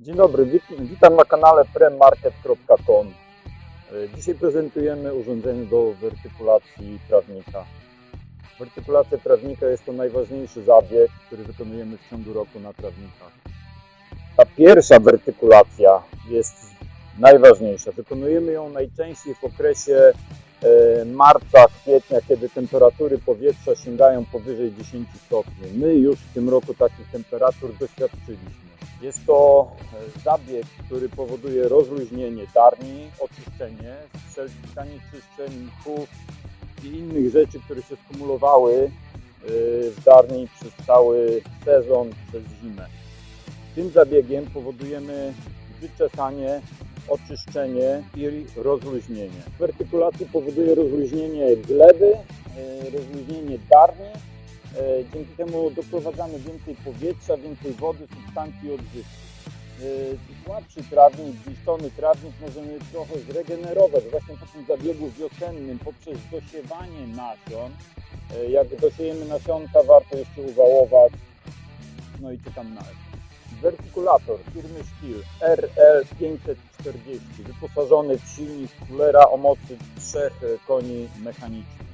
Dzień dobry, wit- witam na kanale premarket.com. E, Dzisiaj prezentujemy urządzenie do wertykulacji trawnika. Wertykulacja trawnika jest to najważniejszy zabieg, który wykonujemy w ciągu roku na trawnikach. Ta pierwsza wertykulacja jest najważniejsza. Wykonujemy ją najczęściej w okresie e, marca, kwietnia, kiedy temperatury powietrza sięgają powyżej 10 stopni. My już w tym roku takich temperatur doświadczyliśmy. Jest to e, zabieg, który powoduje rozluźnienie darni, oczyszczenie z wszelkich zanieczyszczeń, i innych rzeczy, które się skumulowały e, w darni przez cały sezon, przez zimę. Tym zabiegiem powodujemy wyczesanie, oczyszczenie i rozluźnienie. W wertykulacji powoduje rozluźnienie gleby, e, rozluźnienie darni, Dzięki temu doprowadzamy więcej powietrza, więcej wody, substancji odżywczych. E, Słabszy trawnik, zniszczony trawnik możemy trochę zregenerować właśnie po tym zabiegu wiosennym poprzez dosiewanie nasion. E, Jak dosiejemy nasionka, warto jeszcze uwałować. No i czekam na efekt. Wertykulator firmy Stihl RL540 wyposażony w silnik kulera o mocy 3 koni mechanicznych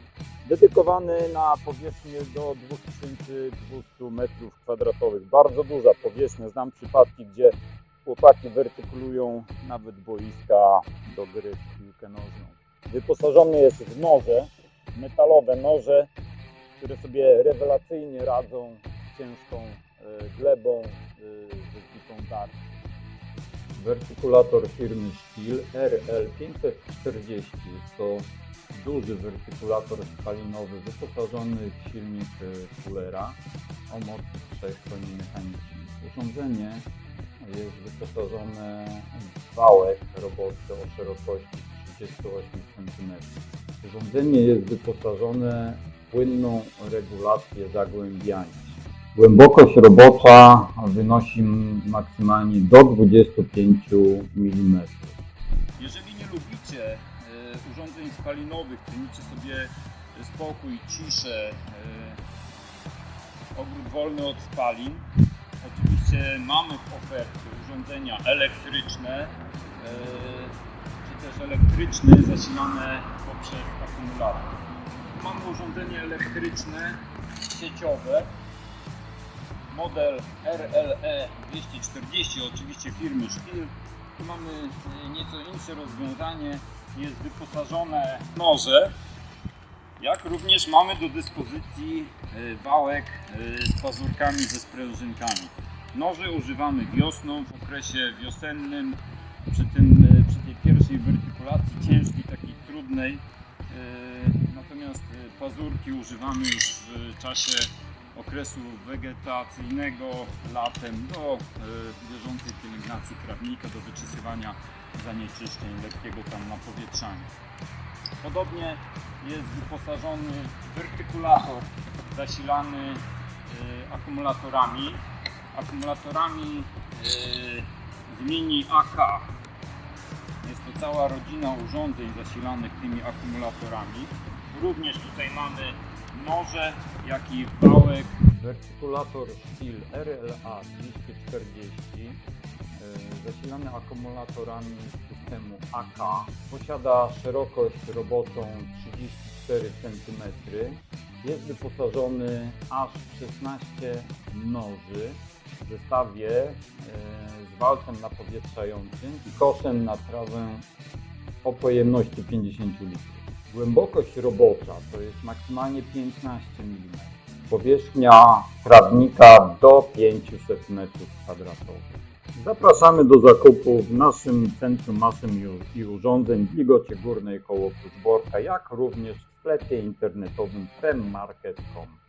dedykowany na powierzchnię do 2200 m2. Bardzo duża powierzchnia. Znam przypadki, gdzie chłopaki wertykulują nawet boiska do gry w piłkę nożną. Wyposażony jest w noże, metalowe noże, które sobie rewelacyjnie radzą z ciężką e, glebą e, ze zbitą darką. Wertykulator firmy Stihl RL540 jest to duży wertykulator spalinowy wyposażony w silnik e, Fullera o mocy 3 koni mechanicznych. Urządzenie jest wyposażone w wałek roboczy o szerokości 38 cm. Urządzenie jest wyposażone w płynną regulację zagłębiania. Głębokość robocza wynosi maksymalnie do 25 mm. Jeżeli nie lubicie e, urządzeń spalinowych, cenicie sobie spokój, ciszę, e, ogród wolny od spalin, oczywiście mamy w ofercie urządzenia elektryczne, e, czy też elektryczne zasilane poprzez akumulator. Mamy urządzenie elektryczne sieciowe, model RLE 240, oczywiście firmy Stihl. Tu mamy e, nieco insze rozwiązanie, jest wyposażone w noże, jak również mamy do dyspozycji e, wałek e, z pazurkami ze sprężynkami. Noże używamy wiosną, w okresie wiosennym, przy, tym, przy tej pierwszej wertykulacji ciężkiej, takiej trudnej. Natomiast pazurki używamy już w czasie okresu wegetacyjnego latem do e, bieżącej pielęgnacji trawnika, do wyczysywania zanieczyszczeń, lekkiego tam napowietrzania. Podobnie jest wyposażony wertykulator zasilany e, akumulatorami, akumulatorami e, z linii AK. Jest to cała rodzina urządzeń zasilanych tymi akumulatorami. Również tutaj mamy noże, jak i wałek. Wertykulator Stihl RLA 240 e, zasilany akumulatorami systemu AK. Posiada szerokość roboczą 34 cm. Jest wyposażony aż w 16 noży w zestawie e, z walcem napowietrzającym i koszem na trawę o pojemności 50 litrów. Głębokość robocza to jest maksymalnie 15 mm. Powierzchnia trawnika do 500 m2. Zapraszamy do zakupu w naszym Centrum Maszyn i Urządzeń w Ligocie Górnej koło Pruszborka, jak również w sklepie internetowym femmarket.com.